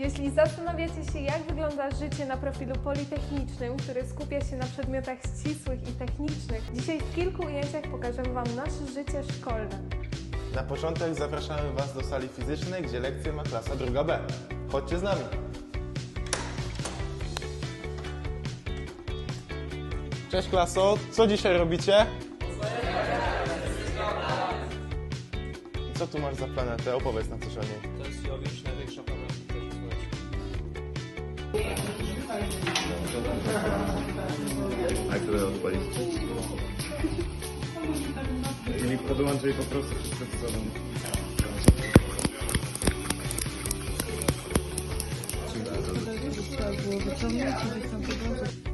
Jeśli zastanawiacie się, jak wygląda życie na profilu politechnicznym, który skupia się na przedmiotach ścisłych i technicznych, dzisiaj w kilku ujęciach pokażemy Wam nasze życie szkolne. Na początek zapraszamy Was do sali fizycznej, gdzie lekcję ma klasa druga B. Chodźcie z nami. Cześć klaso, co dzisiaj robicie? Co tu masz za planetę? Opowiedz nam coś o niej. To jest które odpalić? I podłączyli po prostu wszystko ze sobą. Trzeba było wyciągnąć